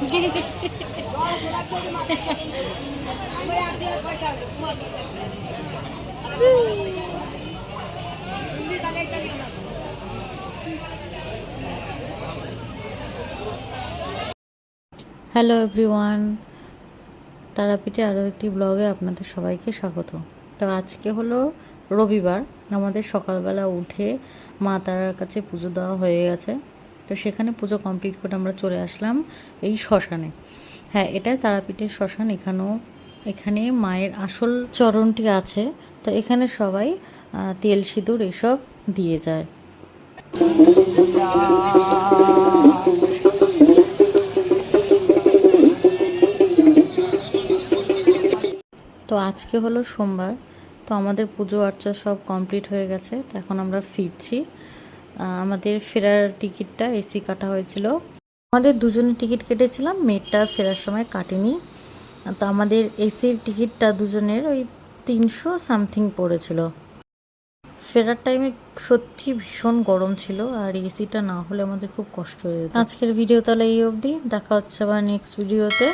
Hello everyone তারাপীঠে আরও একটি ব্লগে আপনাদের সবাইকে স্বাগত। তো আজকে হলো রবিবার। আমাদের সকালবেলা উঠে মা তারার কাছে পুজো দেওয়া হয়ে গেছে। তো সেখানে পুজো কমপ্লিট করে আমরা চলে আসলাম এই শ্মশানে। হ্যাঁ এটাই তারাপীঠের শ্মশান, এখানেও, এখানে মায়ের আসল চরণটি আছে। তো এখানে সবাই তেল সিঁদুর এসব দিয়ে যায়। তো আজকে হলো সোমবার। তো আমাদের পুজো আর্চা সব কমপ্লিট হয়ে গেছে। তো এখন আমরা ফিরছি। আমাদের ফেরার টিকিটটা এসি কাটা হয়েছিল। আমাদের দুজনে টিকিট কেটেছিলাম মেয়েটা ফেরার সময় কাটেনি। তো আমাদের এসির টিকিটটা দুজনের ওই তিনশো সামথিং পড়েছিল। ফেরার টাইমে সত্যি ভীষণ গরম ছিল, আর এসিটা না হলে আমাদের খুব কষ্ট হয়ে যেত। আজকের ভিডিও তাহলে এই অবধি। দেখা হচ্ছে আবার নেক্সট ভিডিওতে